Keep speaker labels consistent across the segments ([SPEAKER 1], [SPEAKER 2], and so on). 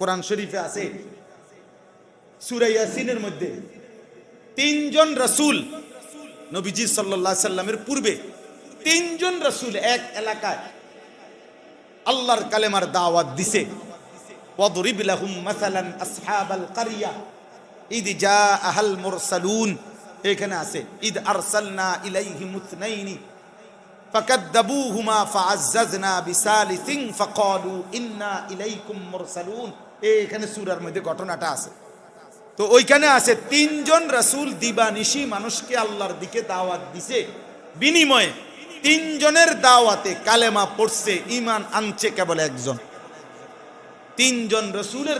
[SPEAKER 1] কোরআন শরীফে আছে সুরা ইয়াসিনের মধ্যে তিনজন রসুল নবীজি সাল্লাহ সাল্লামের পূর্বে তিনজন রসুল এক এলাকায় আল্লাহর কালেমার দাওয়াত দিছে وضرب لهم مثلا اصحاب القريه اذ جاءها المرسلون এখানে আছে ঈদ আরসালনা ইলাইহিম اثنين فكذبوهما فعززنا بثالث فقالوا إنا إليكم مرسلون এখানে সূরার মধ্যে ঘটনাটা আছে। তো ওইখানে আছে, তিনজন রাসূল দিবানিশি মানুষকে আল্লাহর দিকে দাওয়াত দিছে। বিনিময়ে তিনজনের দাওয়াতে কালেমা পড়ছে ইমান আনছে কেবল একজন। তিনজন রসুলের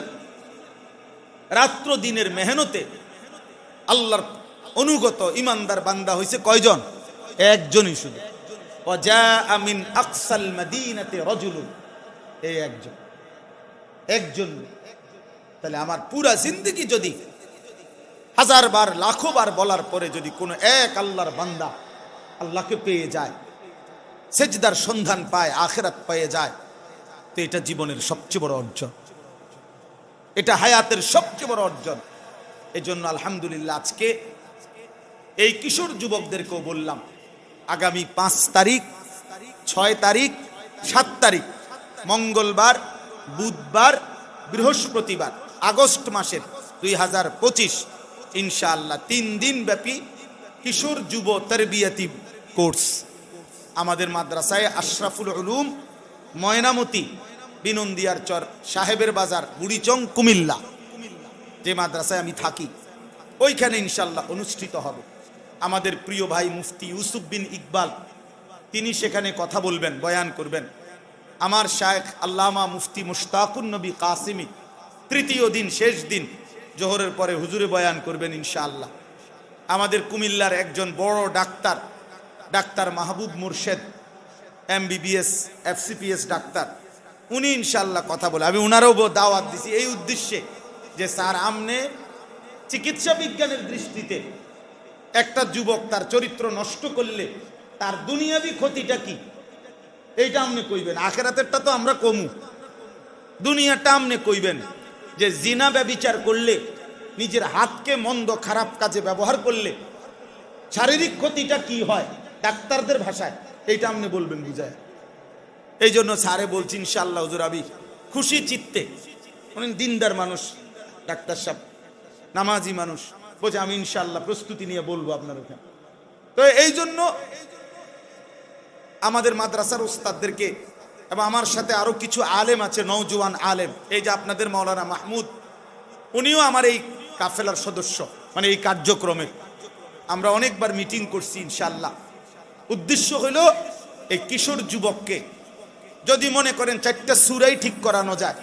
[SPEAKER 1] রাত্র দিনের মেহনতে আল্লাহর অনুগত ইমানদার বান্দা হয়েছে কয়জন? একজনই শুধু। অজা আমিন আকসাল মাদিনাতে রজুলুন। এই একজন। একজন তাহলে আমার পুরা জিন্দগি যদি হাজার বার, লাখো বার বলার পরে যদি কোনো এক আল্লাহর বান্দা আল্লাহকে পেয়ে যায়, সেজদার সন্ধান পায়, আখেরাত পেয়ে যায়, তো এটা জীবনের সবচেয়ে বড় অর্জন। এটা হায়াতের সবচেয়ে বড় অর্জন। এই জন্য আলহামদুলিল্লাহ আজকে এই কিশোর যুবকদেরকেও বললাম, আগামী পাঁচ তারিখ, ছয় তারিখ, সাত তারিখ, মঙ্গলবার বুধবার, বৃহস্পতিবার, আগস্ট মাসের দুই হাজার পঁচিশ, ইনশাআল্লাহ তিন দিন ব্যাপী কিশোর যুব তরবিয়াতি কোর্স। আমাদের মাদ্রাসায় আশরাফুল উলুম, ময়নামতি, বিনন্দিয়ার চর, সাহেবের বাজার, বুড়িচং, কুমিল্লা যে মাদ্রাসায় আমি থাকি, ওইখানে ইনশাল্লাহ অনুষ্ঠিত হবে। আমাদের প্রিয় ভাই মুফতি ইউসুফ বিন ইকবাল, তিনি সেখানে কথা বলবেন, বয়ান করবেন। আমার শায়েখ আল্লামা মুফতি মুশতাকুন নবী কাসিমি তৃতীয় দিন, শেষ দিন জোহরের পরে হুজুরে বয়ান করবেন ইনশাআল্লাহ। আমাদের কুমিল্লার একজন বড় ডাক্তার ডাক্তার মাহবুব মুর্শেদ, এমবিবিএস, এফসিপিএস ডাক্তার, উনি ইনশাল্লাহ কথা বলে, আমি উনারও ব- দাওয়াত দিছি এই উদ্দেশ্যে যে, স্যার, আমনে চিকিৎসা বিজ্ঞানের দৃষ্টিতে একটা যুবক তার চরিত্র নষ্ট করলে তার দুনিয়াবি ক্ষতিটা কি? এইটা আপনি কইবেন, আখেরাতেরটা তো আমরা কমু। দুনিয়াটা আপনি কইবেন যে জিনা ব্যবিচার করলে, নিজের হাতকে মন্দ খারাপ কাজে ব্যবহার করলে শারীরিক ক্ষতিটা কি হয় ডাক্তারদের ভাষায়, এইটা আপনি বলবেন বুঝায়। এই জন্য স্যারে বলছি ইনশাল্লাহ হুজুর আবি, খুশি চিত্তে অনেক দিনদার মানুষ, ডাক্তার সাহেব, নামাজি মানুষ, বলছে আমি ইনশাল্লাহ প্রস্তুতি নিয়ে বলব আপনার ওখানে। তো এই জন্য আমাদের মাদ্রাসার ওস্তাদদেরকে এবং আমার সাথে আরও কিছু আলেম আছে নৌজওয়ান আলেম। এই যে আপনাদের মৌলানা মাহমুদ, উনিও আমার এই কাফেলার সদস্য মানে এই কার্যক্রমে। আমরা অনেকবার মিটিং করছি ইনশাল্লাহ উদ্দেশ্য হইল এই কিশোর যুবককে, যদি মনে করেন চারটা সুরাই ঠিক করানো যায়,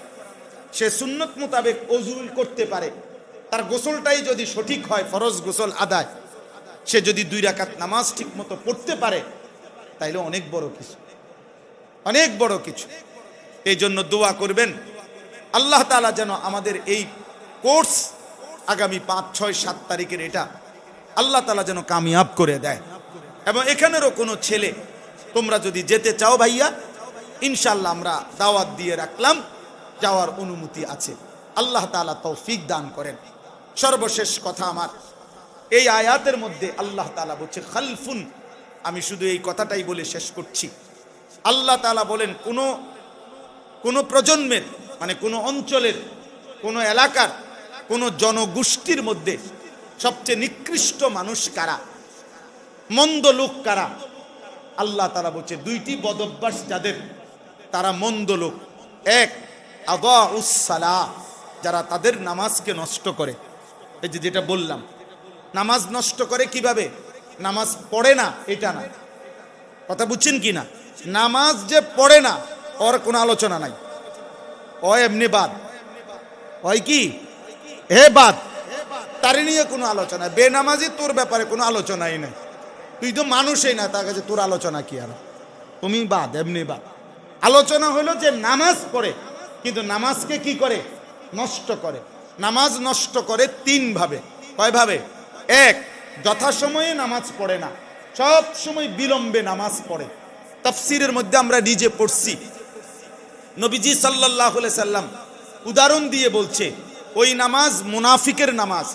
[SPEAKER 1] সে সুন্নত মোতাবেক অজুল করতে পারে। তার গোসলটাই যদি সঠিক হয়, ফরজ গোসল আদায়, সে যদি দুই রাকাত নামাজ ঠিক মতো পড়তে পারে তাইলে অনেক বড় কিছু। অনেক বড় কিছু। এই জন্য দোয়া করবেন। আল্লাহ তালা যেন আমাদের এই কোর্স আগামী পাঁচ, ছয়, সাত তারিখের এটা আল্লাহ তালা যেন কামিয়াব করে দেয়। এবং এখানেরও কোনো ছেলে, তোমরা যদি যেতে চাও ভাইয়া ইনশাল্লাহ আমরা দাওয়াত দিয়ে রাখলাম। যাওয়ার অনুমতি আছে। আল্লাহ তালা তৌফিক দান করেন। সর্বশেষ কথা আমার, এই আয়াতের মধ্যে আল্লাহ তালা বলছে, খালফুন আমি শুধু এই কথাটাই বলে শেষ করছি। আল্লাহ তালা বলেন, কোনো কোনো প্রজন্মের মানে কোনো অঞ্চলের, কোনো এলাকার, কোনো জনগোষ্ঠীর মধ্যে সবচেয়ে নিকৃষ্ট মানুষ কারা? মন্দ লোক কারা? আল্লাহ তারা বলছে, দুইটি বদভ্যাস যাদের, তারা মন্দ লোক। এক আদা উসালা যারা তাদের নামাজকে নষ্ট করে। এই যে যেটা বললাম, নামাজ নষ্ট করে কীভাবে? নামাজ পড়ে না, এটা না। কথা বুঝছেন কি না? নামাজ যে পড়ে না, ওর কোনো আলোচনা নাই। ও এমনি বাদ। হয় কি? হে বাদ। তারই নিয়ে কোনো আলোচনা বেনামাজি তোর ব্যাপারে কোনো আলোচনাই নাই। তুই তো মানুষই না, তার কাছে তোর আলোচনা কি আর? তুমি বাদ, এমনি বাদ। আলোচনা হলো যে নামাজ পড়ে, কিন্তু নামাজকে কি করে? নষ্ট করে। নামাজ নষ্ট করে তিন ভাবে। কয় ভাবে? এক যথাসময়ে নামাজ পড়ে না। সব সময় বিলম্বে নামাজ পড়ে। তাফসিরের মধ্যে আমরা নিজে পড়ছি। নবীজি সাল্লাহ সাল্লাম উদাহরণ দিয়ে বলছে, ওই নামাজ মুনাফিকের নামাজ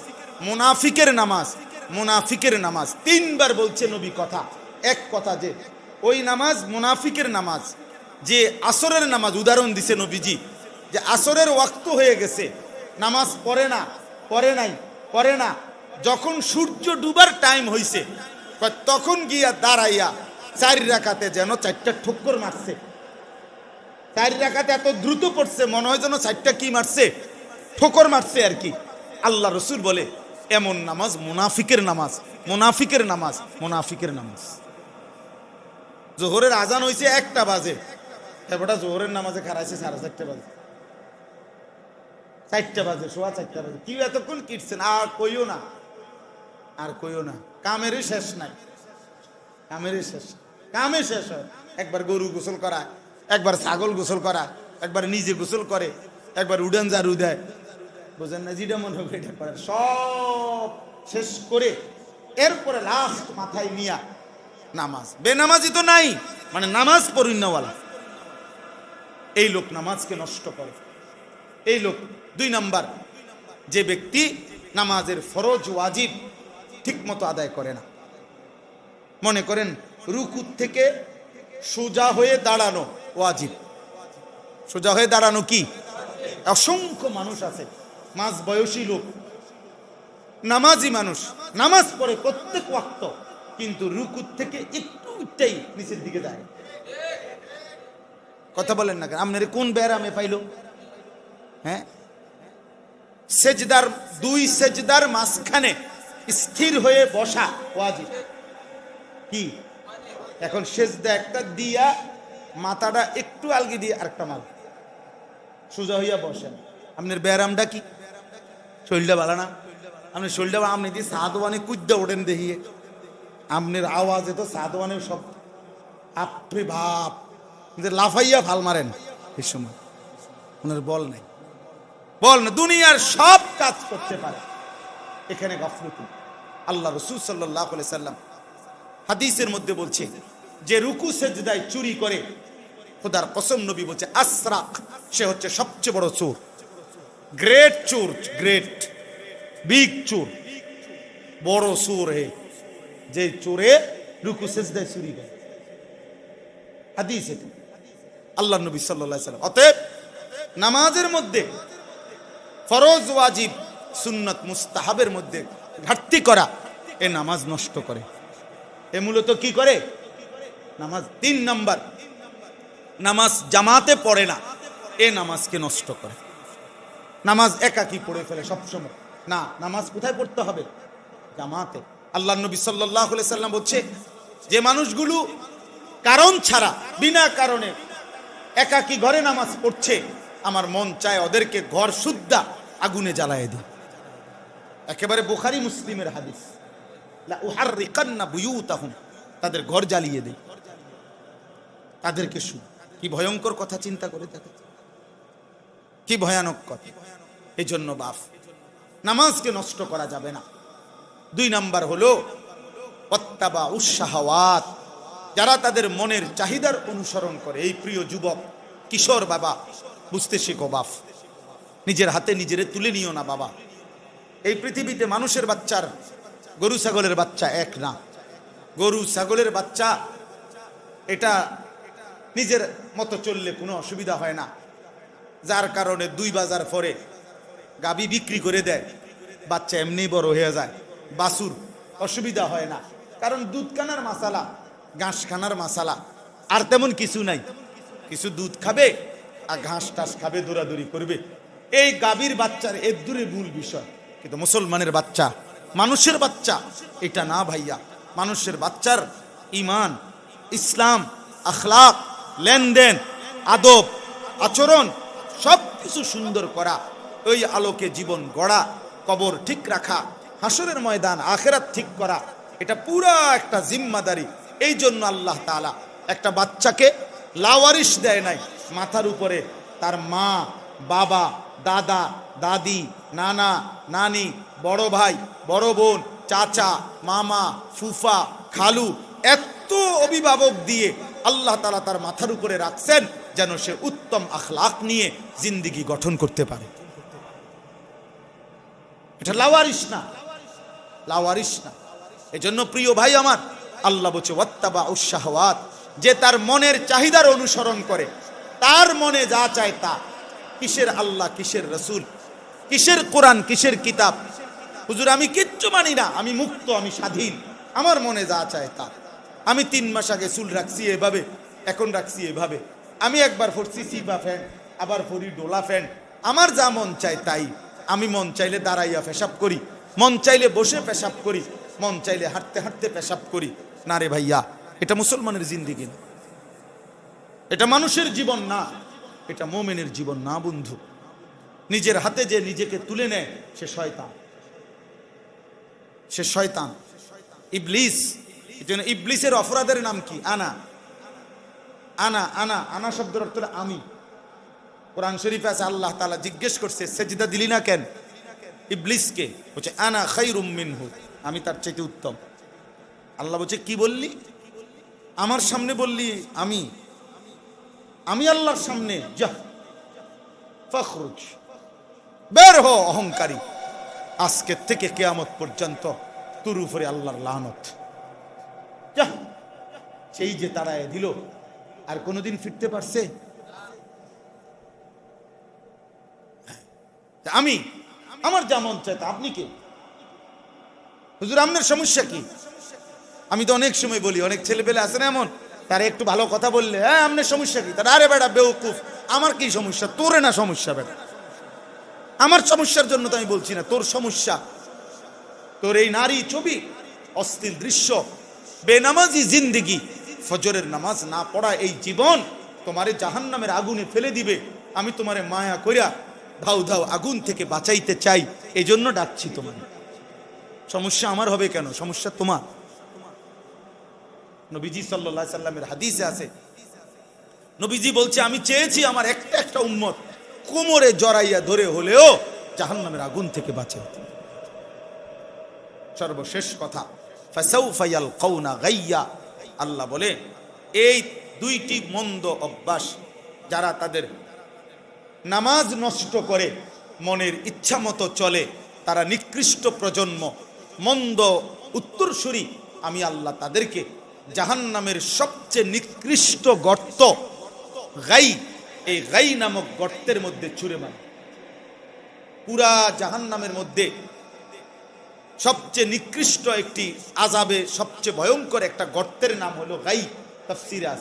[SPEAKER 1] মুনাফিকের নামাজ মুনাফিকের নামাজ। তিনবার বলছে নবী কথা। এক কথা যে, ওই নামাজ মুনাফিকের নামাজ, যে আসরের নামাজ, উদাহরণ দিছে নবীজি, যে আসরের ওয়াক্ত হয়ে গেছে। নামাজ পড়ে না, পড়ে নাই, পড়ে না। যখন সূর্য ডুবার টাইম হইছে তখন গিয়া দাঁড়াইয়া চার রাখাতে যেন চারটা ঠক্কর মারছে। চার রাখাতে এত দ্রুত পড়ছে, মনে হয় যেন চারটা কি মারছে? ঠোকর মারছে আর কি। আল্লাহ রসুল বলে, এমন নামাজ মুনাফিকের নামাজ মুনাফিকের নামাজ মুনাফিকের নামাজ। জোহরের আজান হয়েছে একটা বাজে। এবারটা জোহরের নামাজে খারাইছে সাড়ে চারটে বাজে। চারটা বাজে, সোয়া চারটা বাজে। কি এতক্ষণ কিটছেন, আর কইও না। আর কইও না, কামেরই শেষ নাই। কামেরই শেষ। কামে শেষ হয়। একবার গরু গোসল করা একবার ছাগল গোসল করা একবার নিজে গোসল করে, একবার উডান জারু দেয়। বোঝেন না, যেটা মনে হবে এটা করে সব শেষ করে এরপরে লাস্ট মাথায় নিয়া নামাজ। বেনামাজি তো নাই মানে নামাজ পরিণাওয়ালা এই লোক নামাজকে নষ্ট করে। এই লোক, দুই নাম্বার, যে ব্যক্তি নামাজের ফরজ, ওয়াজিব ঠিক মতো আদায় করে না। মনে করেন রুকুর থেকে সোজা হয়ে দাঁড়ানো ওয়াজিব। সোজা হয়ে দাঁড়ানো কি? অসংখ্য মানুষ আছে, মাঝ বয়সী লোক, নামাজি মানুষ, নামাজ পড়ে প্রত্যেক ওয়াক্ত, কিন্তু রুকুর থেকে একটু একটাই নিচের দিকে যায়। কথা বলেন না আপনার কোন ব্যারামে পাইল? হ্যাঁ? সেজদার, দুই সেজদার মাঝখানে স্থির হয়ে বসা, ওয়াজিব। কি? এখন সেজদা একটা দিয়া মাথাটা একটু আলগি দিয়ে আরেকটা মাল সোজা হইয়া বসেন। আপনার ব্যায়ামটা কি? শরীরটা ভালো না? আপনি শরীরটা আপনি দিয়ে সাদওয়ানে কুদ্দা ওঠেন দেখিয়ে আপনার আওয়াজে তো সাদওয়ানে সব আপনি ভাব লাফাইয়া ভালো মারেন এই সময়। ওনার বল নাই। বল না, দুনিয়ার সব কাজ করতে পারে। এখানে গফলতি আল্লাহ রসুল সাল্লাহ সাল্লাম হাদিসের মধ্যে বলছে যে রুকু সেজদায় চুরি করে খোদার কসম নবী বলছে, আসরাক, সে হচ্ছে সবচেয়ে বড় চোর। গ্রেট চোর, গ্রেট, বিগ চোর। বড় চোর হে, যে চোরে রুকু সেজদায় চুরি করে। হাদিস আল্লাহ নবী সাল্লাহ সাল্লাম। অতএব নামাজের মধ্যে ফরজ, ওয়াজিব সুন্নত মুস্তাহাবের মধ্যে ঘাটতি করা, এ নামাজ নষ্ট করে। এ মূলত কি করে? নামাজ তিন নাম্বার। নামাজ জামাতে পড়ে না, এ নামাজকে নষ্ট করে। নামাজ একাকি পড়ে ফেলে সবসময়। না, নামাজ কোথায় পড়তে হবে? জামাতে। আল্লাহ নবী সাল্লাহ সাল্লাম বলছে, যে মানুষগুলো কারণ ছাড়া, বিনা কারণে একাকি ঘরে নামাজ পড়ছে, আমার মন চায় ওদেরকে ঘর শুদ্ধা আগুনে জ্বালায় দিই একেবারে বুখারি মুসলিমের হাদিস। তাদের ঘর জ্বালিয়ে দেই। তাদেরকে শু কি ভয়ঙ্কর কথা চিন্তা করে থাকে কি ভয়ানক কথা। এই জন্য বাপ নামাজকে নষ্ট করা যাবে না। দুই নাম্বার হলো অত্যাবা উৎসাহওয়াত যারা তাদের মনের চাহিদার অনুসরণ করে। এই প্রিয় যুবক, কিশোর বাবা, বুঝতে শেখো বাপ নিজের হাতে নিজেরে তুলে নিও না বাবা। এই পৃথিবীতে মানুষের বাচ্চার গরু ছাগলের বাচ্চা এক না। গরু ছাগলের বাচ্চা, এটা নিজের মতো চললে কোনো অসুবিধা হয় না। যার কারণে দুই বাজার পরে গাবি বিক্রি করে দেয়, বাচ্চা এমনি বড় হয়ে যায় বাসুর অসুবিধা হয় না। কারণ দুধ কানার মাসালা, ঘাস খানার আর তেমন কিছু নাই। কিছু দুধ খাবে আর ঘাস টাস খাবে, দৌড়াদৌড়ি করবে। এই গাভীর বাচ্চার এর দূরে মূল বিষয়। কিন্তু মুসলমানের বাচ্চা, মানুষের বাচ্চা, এটা না ভাইয়া। মানুষের বাচ্চার ইমান, ইসলাম, আখলাক, লেনদেন, আদব, আচরণ সব কিছু সুন্দর করা, ওই আলোকে জীবন গড়া, কবর ঠিক রাখা হাসরের ময়দান, আখেরাত ঠিক করা, এটা পুরা একটা জিম্মাদারি। এই জন্য আল্লাহ তাআলা একটা বাচ্চাকে লাওয়ারিশ দেয় নাই, মাথার উপরে তার মা বাবা, দাদা, দাদি, নানা, নানি, বড় ভাই, বড় বোন, চাচা, মামা, ফুফা, খালু এত অভিভাবক দিয়ে আল্লাহ তালা তার মাথার উপরে রাখছেন যেন সে উত্তম আখলাখ নিয়ে জিন্দিগি গঠন করতে পারে। এটা লাওয়ারিস না। লাওয়ারিস না। এজন্য প্রিয় ভাই আমার, আল্লাহ বলছে ওয়াত্তাবা উৎসাহওয়াত যে তার মনের চাহিদার অনুসরণ করে, তার মনে যা চায় তা। কিসের আল্লাহ, কিসের রসুল, কিসের কোরআন, কিসের কিতাব? হুজুর, আমি কিচ্ছু মানি না, আমি মুক্ত, আমি স্বাধীন। আমার মনে যা চায় তা। আমি তিন মাস আগে চুল রাখছি এভাবে, এখন রাখছি এভাবে। আমি একবার পড়ছি সিবা ফ্যান, আবার পড়ি ডোলা ফ্যান। আমার যা মন চায় তাই। আমি মন চাইলে দাঁড়াইয়া পেশাব করি। মন চাইলে বসে পেশাব করি। মন চাইলে হাঁটতে হাঁটতে পেশাব করি। না রে ভাইয়া, এটা মুসলমানের জিন্দিগি না। এটা মানুষের জীবন না। এটা মোমেনের জীবন না, বন্ধু। নিজের হাতে যে নিজেকে তুলে নেয়, সে শয়তান। সে শয়তান। ইবলিস। ইবলিসের অপরাধের নাম কি? আনা। আনা আনা। আনা শব্দের অর্থ আমি। কোরআন শরীফে আছে, আল্লাহ তালা জিজ্ঞেস করছে, সেজিদা দিলি না কেন? ইবলিসকে। বলছে, আনা খাইরুম মিনহু। আমি তার চাইতে উত্তম। আল্লাহ বলছে, কি বললি? আমার সামনে বললি আমি। আমি আল্লাহর সামনে, যা। ফখরুজ। বের হো অহংকারী। আজকের থেকে কেয়ামত পর্যন্ত তোর উপরে আল্লাহর লানত। যা। সেই যে তারায় দিল, আর কোনোদিন ফিরতে পারছে? আমি, আমার যা মন চায় তা আপনি কে? হুজুর, আপনার সমস্যা কি? আমি তো অনেক সময় বলি, অনেক ছেলেপেলে আছে না এমন? তারা একটু ভালো কথা বললে হ্যাঁ আপনার সমস্যা কি? তারা, আরে বেটা, বেউকুফ, আমার কি সমস্যা? তোরে না সমস্যা, বেটা। আমার সমস্যার জন্য তো আমি বলছি না, তোর সমস্যা। তোর এই নারী ছবি অস্থির দৃশ্য, বেনামাজি জিন্দিগি, ফজরের নামাজ না পড়া এই জীবন তোমারে জাহান নামের আগুনে ফেলে দিবে। আমি তোমারে মায়া করিয়া ধাউ ধাউ আগুন থেকে বাঁচাইতে চাই এই জন্য ডাকছি তোমার সমস্যা আমার হবে কেন? সমস্যা তোমার। নবীজি সাল্লাহ সাল্লামের হাদিসে আছে। নবীজি বলছে, আমি চেয়েছি আমার একটা একটা উম্মত কোমরে জড়াইয়া ধরে হলেও জাহান্নামের আগুন থেকে বাঁচে। সর্বশেষ কথা কৌনা গাইয়া। আল্লাহ বলে, এই দুইটি মন্দ অভ্যাস যারা তাদের নামাজ নষ্ট করে মনের ইচ্ছা মতো চলে, তারা নিকৃষ্ট প্রজন্ম। মন্দ উত্তরসূরি আমি আল্লাহ তাদেরকে জাহান্নামের সবচেয়ে নিকৃষ্ট গর্ত গাই। এই গাই নামক গর্তের মধ্যে ছুঁড়ে মারে। পুরা জাহান্নামের মধ্যে সবচেয়ে নিকৃষ্ট একটি আজাবে সবচেয়ে ভয়ঙ্কর একটা গর্তের নাম হলো গাই তফসিরাজ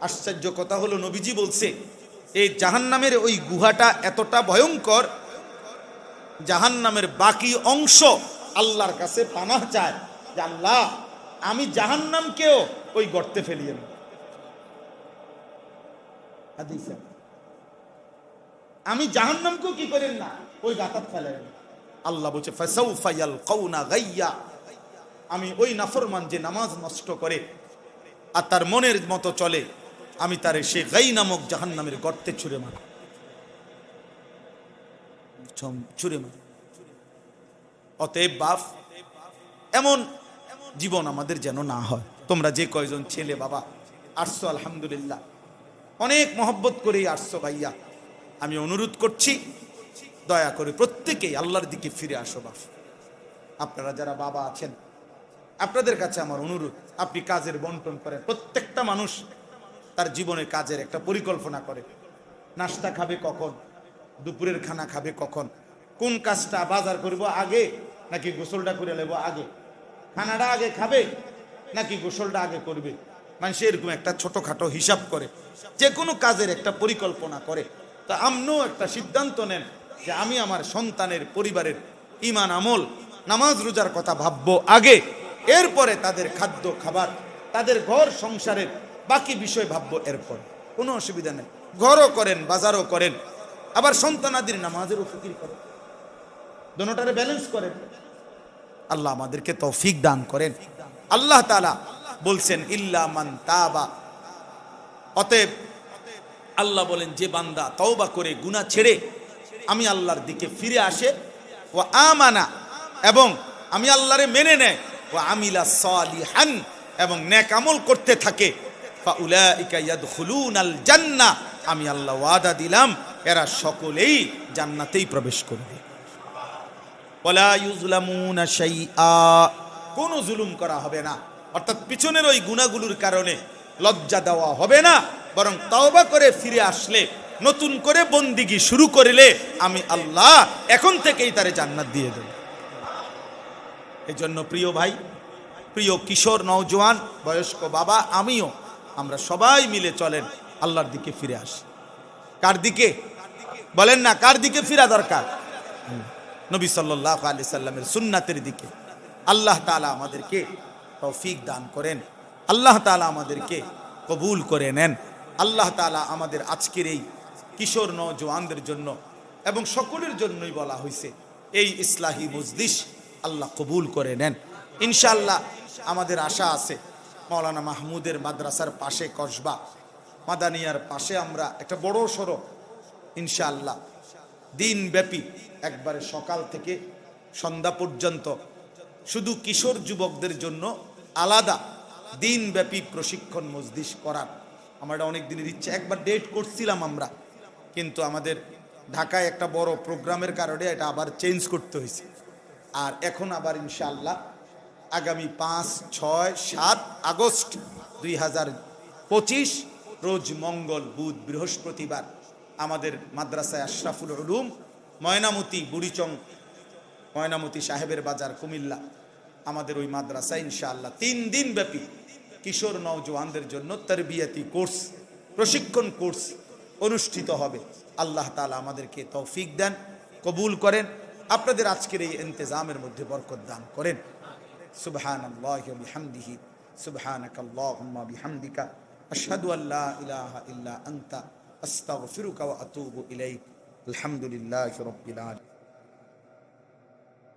[SPEAKER 1] আশ্চর্য কথা হলো, নবীজি বলছে, এই জাহান্নামের ওই গুহাটা এতটা ভয়ঙ্কর, জাহান্নামের বাকি অংশ আল্লাহর কাছে পানাহ চায় যে আল্লাহ আমি জাহান্নামকেও ওই গর্তে ফেলিয়ে নেব হাদিসে। আমি জাহান্নামকেও কি করেন না? ওই গাতাত ফেলেন আল্লাহ বলছে আমি ওই নাফরমান যে নামাজ নষ্ট করে আর তার মনের মতো চলে, আমি তারে সে গাই নামক জাহান্নামের গর্তে ছুঁড়ে মারি। ছুঁড়ে মারি। অতএব বাপ, এমন জীবন আমাদের যেন না হয়। তোমরা যে কয়জন ছেলে বাবা আসছো আলহামদুলিল্লাহ। অনেক মহব্বত করেই আসছো ভাইয়া। আমি অনুরোধ করছি, দয়া করে প্রত্যেকেই আল্লাহর দিকে ফিরে আসো বাপ। আপনারা যারা বাবা আছেন, আপনাদের কাছে আমার অনুরোধ, আপনি কাজের বন্টন করেন। প্রত্যেকটা মানুষ তার জীবনের কাজের একটা পরিকল্পনা করে। নাস্তা খাবে কখন? দুপুরের খানা খাবে কখন? কোন কাজটা বাজার করব আগে, নাকি গোসলটা করে নেব আগে? খানাটা আগে খাবে নাকি গোসলটা আগে করবে? মানুষ এরকম একটা ছোটখাটো হিসাব করে, যে কোনো কাজের একটা পরিকল্পনা করে। তা আপনিও একটা সিদ্ধান্ত নেন যে আমি আমার সন্তানের পরিবারের ইমান আমল, নামাজ রোজার কথা ভাববো আগে, এরপরে তাদের খাদ্য, খাবার, তাদের ঘর সংসারের বাকি বিষয় ভাববো এরপর। কোনো অসুবিধা নেই। ঘরও করেন, বাজারও করেন। আবার সন্তানাদির নামাজেরও ফিকির করেন। দোনোটারে ব্যালেন্স করেন। আল্লাহ আমাদেরকে তৌফিক দান করেন। আল্লাহ তালা বলছেন, ইল্লা মান তাবা। অতএব আল্লাহ বলেন, যে বান্দা তওবা করে গুনাহ ছেড়ে আমি আল্লাহর দিকে ফিরে আসে ও আমানা এবং আমি আল্লাহরে মেনে নেয় ও আমিলা সালিহান এবং নেক আমল করতে থাকে আমি আল্লাহ ওয়াদা দিলাম, এরা সকলেই জান্নাতেই প্রবেশ করবে। ওয়ালা ইউজলামুনা শাইআ। কোনো জুলুম করা হবে না। অর্থাৎ পিছনের ওই গুণাগুলোর কারণে লজ্জা দেওয়া হবে না। বরং তওবা করে ফিরে আসলে, নতুন করে বন্দিগি শুরু করিলে আমি আল্লাহ এখন থেকেই তারে জান্নাত দিয়ে দেব। এই জন্য প্রিয় ভাই, প্রিয় কিশোর নওজোয়ান, বয়স্ক বাবা, আমিও, আমরা সবাই মিলে চলেন আল্লাহর দিকে ফিরে আসি। কার দিকে? বলেন না, কার দিকে ফিরা দরকার? নবী সাল্লাহ আলি সাল্লামের সুন্নাতের দিকে। আল্লাহ তালা আমাদেরকে তৌফিক দান করেন। আল্লাহ তালা আমাদেরকে কবুল করে নেন। আল্লাহ তালা আমাদের আজকের এই কিশোর নজওয়ানদের জন্য এবং সকলের জন্যই বলা হয়েছে এই ইসলাহি মজলিস আল্লাহ কবুল করে নেন। ইনশাল্লাহ আমাদের আশা আছে মৌলানা মাহমুদের মাদ্রাসার পাশে কসবা, মাদানিয়ার পাশে আমরা একটা বড় সড়ো ইনশাআল্লাহ দিনব্যাপী একবারে সকাল থেকে সন্ধ্যা পর্যন্ত। শুধু কিশোর যুবকদের জন্য আলাদা দিনব্যাপী প্রশিক্ষণ মজলিস করার। আমার অনেক দিনের ইচ্ছা। একবার ডেট করছিলাম আমরা, কিন্তু আমাদের ঢাকায় একটা বড় প্রোগ্রামের কারণে এটা আবার চেঞ্জ করতে হয়েছে। আর এখন আবার ইনশাআল্লাহ আগামী পাঁচ, ছয়, সাত আগস্ট দুই হাজার পঁচিশ, রোজ মঙ্গল, বুধ, বৃহস্পতিবার আমাদের মাদ্রাসায় আশরাফুল উলুম, ময়নামতি বুড়িচং, ময়নামতি সাহেবের বাজার কুমিল্লা, আমাদের ওই মাদ্রাসা ইনশাআল্লাহ তিন দিন ব্যাপী কিশোর নওজওয়ানদের জন্য তরবিয়তি কোর্স, প্রশিক্ষণ কোর্স অনুষ্ঠিত হবে। আল্লাহ তালা আমাদেরকে তৌফিক দেন, কবুল করেন, আপনাদের আজকের এই ইন্তজামের মধ্যে বরকত দান করেন। সুবহান আল্লাহ বিহামদিহি সুবহানাক বিহামদিকা, আশহাদু আল্লা ইলাহা ইল্লা আনতা আস্তাগফিরুকা ওয়া আতুবু ইলাইক আলহামদুলিল্লাহি রাব্বিল আলামিন